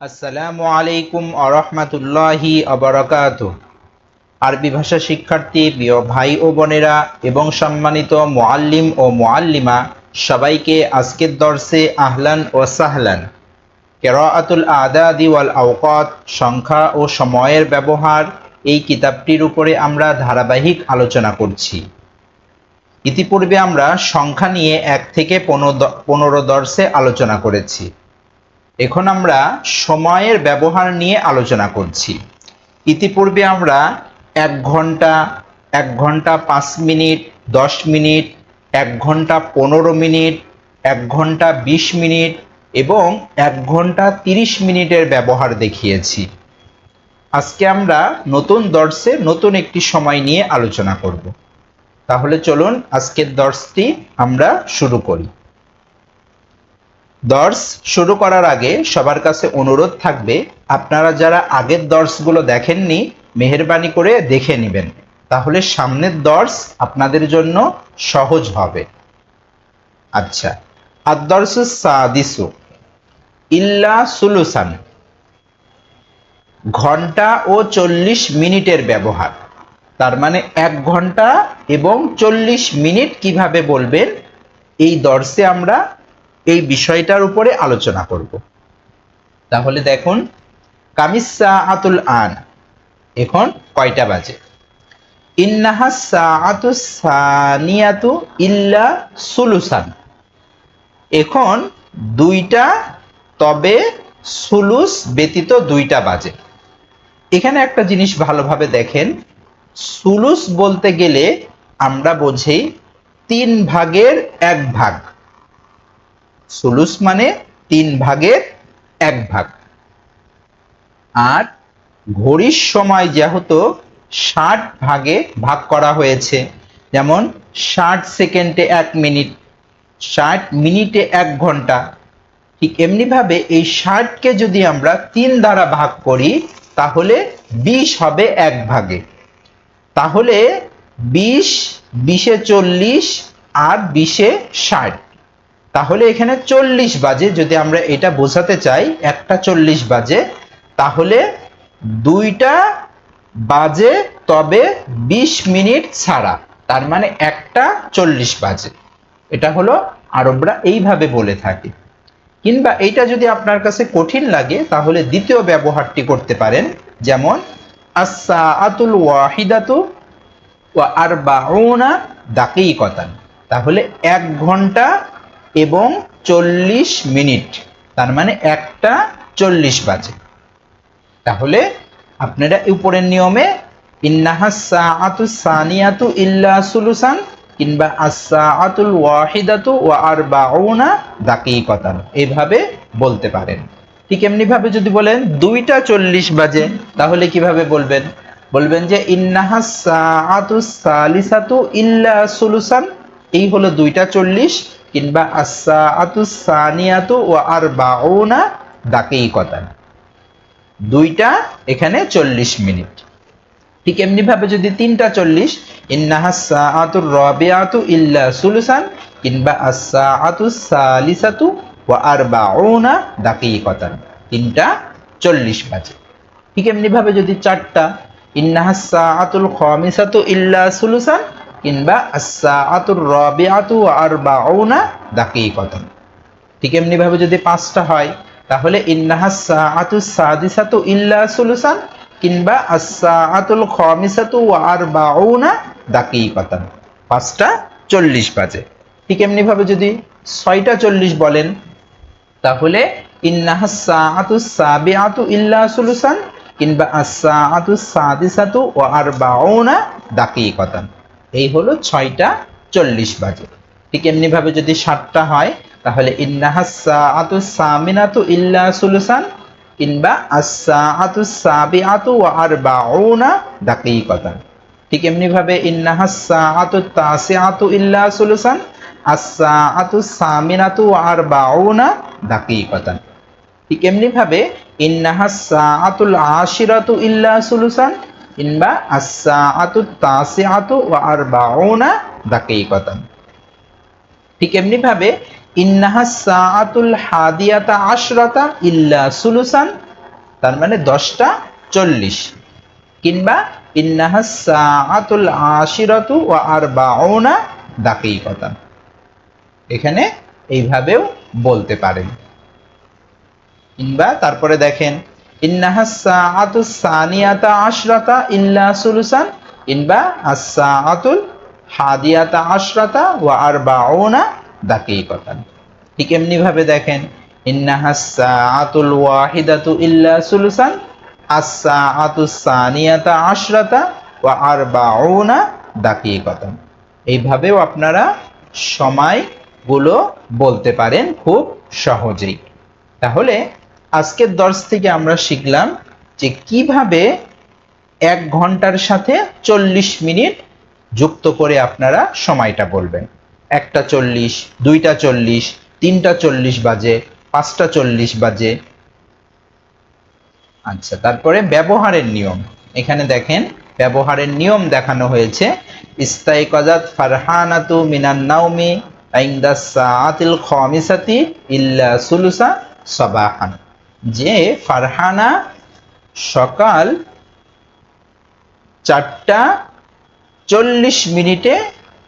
আসসালামু আলাইকুম আরহামাতুল্লাহি আবরাকাত আরবি ভাষা শিক্ষার্থী, প্রিয় ভাই ও বোনেরা এবং সম্মানিত মোয়াল্লিম ও মোয়াল্লিমা সবাইকে আজকের দর্শে আহলান ও সাহলান। কেরাআতুল আদাদি ওয়াল আওকাত, সংখ্যা ও সময়ের ব্যবহার, এই কিতাবটির উপরে আমরা ধারাবাহিক আলোচনা করছি। ইতিপূর্বে আমরা সংখ্যা নিয়ে এক থেকে পনেরো পনেরো দর্শে আলোচনা করেছি। এখন আমরা সময়ের ব্যবহার নিয়ে আলোচনা করছি। ইতিপূর্বে আমরা এক ঘণ্টা এক ঘণ্টা পাঁচ মিনিট, দশ মিনিট, এক ঘণ্টা পনেরো মিনিট, এক ঘণ্টা বিশ মিনিট এবং এক ঘণ্টা তিরিশ মিনিটের ব্যবহার দেখিয়েছি। আজকে আমরা নতুন দর্শে নতুন একটি সময় নিয়ে আলোচনা করব। তাহলে চলুন আজকের দর্শটি আমরা শুরু করি। দর্শ শুরু করার আগে সবার কাছে অনুরোধ থাকবে, আপনারা যারা আগের দর্শগুলো দেখেননি, মেহরবানি করে দেখে নেবেন। তাহলে সামনের দর্শ আপনাদের জন্য সহজ হবে। আচ্ছা আদর্শ সাদিসু, ইল্লা সুলুসান, ঘণ্টা ও চল্লিশ মিনিটের ব্যবহার। তার মানে এক ঘণ্টা এবং চল্লিশ মিনিট কীভাবে বলবেন, এই দর্শে আমরা এই বিষয়টার উপরে আলোচনা করব। তাহলে দেখুন, কামিসা আতুল আন। এখন কয়টা বাজে? ইন্নাহা ইল্লা সুলুসান। এখন দুইটা তবে সুলুস ব্যতীত দুইটা বাজে। এখানে একটা জিনিস ভালোভাবে দেখেন। সুলুস বলতে গেলে আমরা বুঝি তিন ভাগের এক ভাগ। সুলুস মানে তিন ভাগের এক ভাগ। আর ঘড়ির সময় যেহেতু ষাট ভাগে ভাগ করা হয়েছে, যেমন ষাট সেকেন্ডে এক মিনিট, ষাট মিনিটে এক ঘণ্টা, ঠিক এমনিভাবে এই ষাটকে যদি আমরা তিন দ্বারা ভাগ করি, তাহলে বিশ হবে এক ভাগে। তাহলে বিশ, বিশে চল্লিশ আর বিশে ষাট। তাহলে এখানে চল্লিশ বাজে, যদি আমরা এটা বোঝাতে চাই, একটা চল্লিশ বাজে, তাহলে দুইটা বাজে তবে বিশ মিনিট ছাড়া, তার মানে একটা চল্লিশ বাজে। এটা হলো আরবরা এইভাবে বলে থাকে। কিংবা এইটা যদি আপনার কাছে কঠিন লাগে, তাহলে দ্বিতীয় ব্যবহারটি করতে পারেন, যেমন আসা আতুল ওয়াহিদাতু ওয়া আর বাউনা দাকিকতান। তাহলে এক ঘণ্টা এবং চল্লিশ মিনিট। তার মানে একটা চল্লিশ বাজে। তাহলে আপনারা উপরের নিয়মে ইন্নাহাসু সানিয়াতু ইল্লা সুলুসান কিংবা আতুল ওয়াহিদাতু ওয়া আর বাউনা দাকিকতান। এইভাবে বলতে পারেন। ঠিক এমনি ভাবে যদি বলেন দুইটা চল্লিশ বাজে, তাহলে কীভাবে বলবেন? বলবেন যে ইন্নাহাসু সালিসাতু ইল্লা সুলুসান। এই হলো দুইটা চল্লিশ কিংবা আসা আতু সানিয়াতু ও আর বাউনা দাকেই কতান দুইটা এখানে চল্লিশ মিনিট। ঠিক এমনি ভাবে যদি তিনটা চল্লিশ ইন্নাহাসা আতুর রবিয়াতু ইল্লা সুলুসান কিংবা আসা আতু সালিসাতু ও আর বাউনা দাকেই কতান তিনটা চল্লিশ বাজে। ঠিক এমনি ভাবে যদি চারটা ইন্নাহাসা আতুল খমিসাতু ইল্লা সুলুসান কিংবা আতুর রবিআতু আর বাউনা দাকিকতান। ঠিক এমনি ভাবে যদি পাঁচটা হয়, তাহলে ইন্নাহাসা আতু সাদিসাতু ইল্লা সুলুসান কিংবা আতুল খমিসাতু আর বাউনা দাকিকতান। পাঁচটা চল্লিশ বাজে। ঠিক এমনি ভাবে যদি ছয়টা চল্লিশ বলেন, তাহলে ইন্নাহাসা আতু সাবিআতু ইল্লা সুলুসান কিংবা আসা আতু সাদিসাতু ও আর বাউনা দাকিকতান। এই হলো ছয়টা চল্লিশ বাজে। ঠিক এমনি ভাবে যদি সাতটা হয়, তাহলে ইন্নাহাসা সামিনাতু ইল্লা সুলুসান কিংবা আসা আতু সাবি আতু আর বাউনা দাকিকতান। ঠিক এমনি ভাবে ইন্নাহাসা আতু তাসি আতু ইল্লা সুলুসান আসা আতু সামিনাতু আর বাউনা দাকিকতান। ঠিক এমনি ভাবে ইন্নাহাসা আতুল আশিরাতু ইল্লা সুলুসান কিংবা আসা আতু তাসি আতু আর বাউনা দাকিকতান। ঠিক এমনি ভাবে ইন্নাহা হাদিয়াতা আশরাতা ইল্লা সুলুসান, তার মানে দশটা চল্লিশ। কিংবা ইন্নাহা সাআতুল আশিরাতু ওয়া আরবাউনা দাকিকাতান। এখানে এইভাবেও বলতে পারেন। কিংবা তারপরে দেখেন ইন্নাহা সাআতু সানিয়াতা আশরাতা ইল্লা সুলুসান কিংবা আস-সাআতুল হাদিয়াতা আশরাতা ওয়া আরবাউনা দাকিকাতান। ঠিক এমনি ভাবে দেখেন, ইন্নাহা সাআতুল ওয়াহিদাতু ইল্লা সুলুসান আস-সাআতু সানিয়াতা আশরাতা ওয়া আরবাউনা দাকিকাতান। এইভাবেও আপনারা সময়গুলো বলতে পারেন খুব সহজেই। তাহলে আজকের দর্শ থেকে আমরা শিখলাম যে কীভাবে এক ঘণ্টার সাথে চল্লিশ মিনিট যুক্ত করে আপনারা সময়টা বলবেন। একটা চল্লিশ, দুইটা চল্লিশ, তিনটা চল্লিশ বাজে, পাঁচটা চল্লিশ বাজে। আচ্ছা তারপরে ব্যবহারের নিয়ম। এখানে দেখেন, ব্যবহারের নিয়ম দেখানো হয়েছে। ইস্তাইকাজাত ফারহানাতু মিনান নাউমি আইন্দা সাআতিল খামিসাতি ইল্লা সুলুসা সাবাহান। যে ফারহানা সকাল চারটা চল্লিশ মিনিটে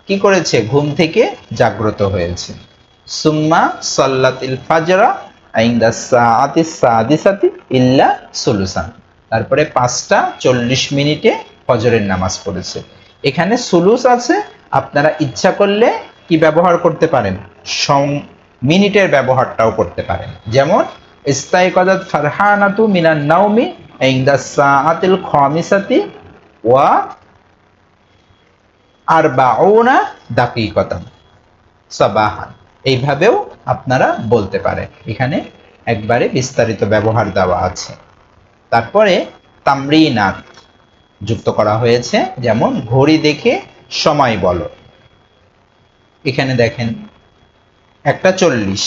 কি করেছে? ঘুম থেকে জাগ্রত হয়েছে। সুম্মা সাল্লাতিল ফাজরা আইন্দা ইল্লা সুলুসান। তারপরে পাঁচটা চল্লিশ মিনিটে ফজরের নামাজ পড়েছে। এখানে সুলুস আছে, আপনারা ইচ্ছা করলে কি ব্যবহার করতে পারেন? মিনিটের ব্যবহারটাও করতে পারেন। যেমন ইস্তাইকাদাত ফারহানাতু মিনান নাউমি ইনদা সাআতিল খামিসাতি ওয়া আরবাউনা দাকিকাতান। সাবাহান। এইভাবেও আপনারা বলতে পারেন এখানে একবারে বিস্তারিত ব্যবহার দেওয়া আছে। তারপরে তামরিনাত যুক্ত করা হয়েছে। যেমন ঘড়ি দেখে সময় বলো। এখানে দেখেন, একটা চল্লিশ।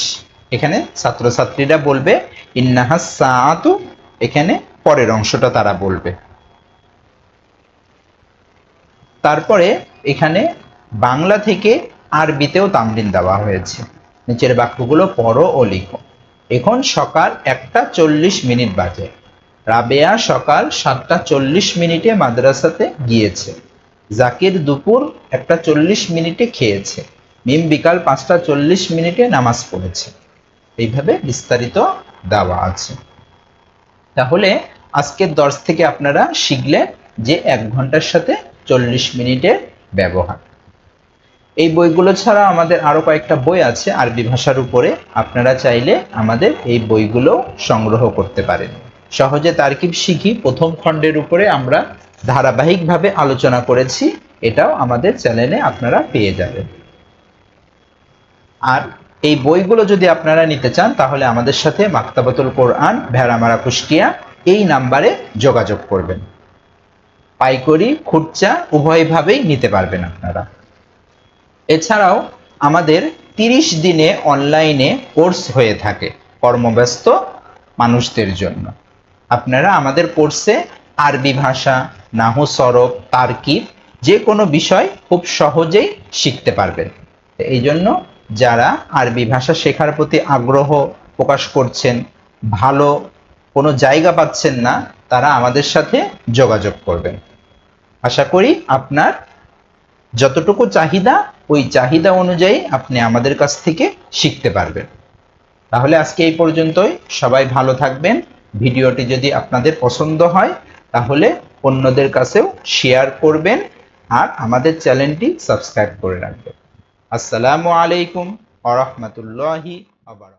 এখানে ছাত্রছাত্রীরা বলবে, ইন্নাহা সাআতু এখানে পরের অংশটা তারা বলবে। তারপরে এখানে বাংলা থেকে আরবিতেও তামরিন দেওয়া হয়েছে। নিচের বাক্যগুলো পড়ো ও লিখো। এখন সকাল একটা চল্লিশ মিনিট বাজে। রাবেয়া সকাল সাতটা চল্লিশ মিনিটে মাদ্রাসাতে গিয়েছে। জাকির দুপুর একটা চল্লিশ মিনিটে খেয়েছে। মিম বিকাল পাঁচটা চল্লিশ মিনিটে নামাজ পড়েছে। এইভাবে বিস্তারিত দেওয়া আছে। তাহলে আজকের দর্শ থেকে আপনারা শিখলেন যে এক ঘণ্টার সাথে চল্লিশ মিনিটের ব্যবহার। এই বইগুলো ছাড়া আমাদের আরও কয়েকটা বই আছে, আরবি ভাষার উপরে। আপনারা চাইলে আমাদের এই বইগুলো সংগ্রহ করতে পারেন। সহজে তারকিব শিখি, প্রথম খণ্ডের উপরে আমরা ধারাবাহিকভাবে আলোচনা করেছি, এটাও আমাদের চ্যানেলে আপনারা পেয়ে যাবেন। আর এই বইগুলো যদি আপনারা নিতে চান, তাহলে আমাদের সাথে মাক্তাবাতুল কোরআন, ভেড়ামারা কুষ্টিয়া এই নাম্বারে যোগাযোগ করবেন। পাইকরি, খুচরা, উভয়ভাবেই নিতে পারবেন আপনারা। এছাড়াও আমাদের তিরিশ দিনে অনলাইনে কোর্স হয়ে থাকে কর্মব্যস্ত মানুষদের জন্য। আপনারা আমাদের কোর্সে আরবি ভাষা, নাহু সরব, তার্কিব, যে কোনো বিষয় খুব সহজেই শিখতে পারবেন। এই জন্য যারা আরবি ভাষা শেখার প্রতি আগ্রহ প্রকাশ করছেন, ভালো কোনো জায়গা পাচ্ছেন না, তারা আমাদের সাথে যোগাযোগ করবেন। আশা করি আপনার যতটুকু চাহিদা, ওই চাহিদা অনুযায়ী আপনি আমাদের কাছ থেকে শিখতে পারবেন। তাহলে আজকে এই পর্যন্তই। সবাই ভালো থাকবেন। ভিডিওটি যদি আপনাদের পছন্দ হয়, তাহলে অন্যদের কাছেও শেয়ার করবেন আর আমাদের চ্যানেলটি সাবস্ক্রাইব করে রাখবেন। আসসালামু আলাইকুম আ আবার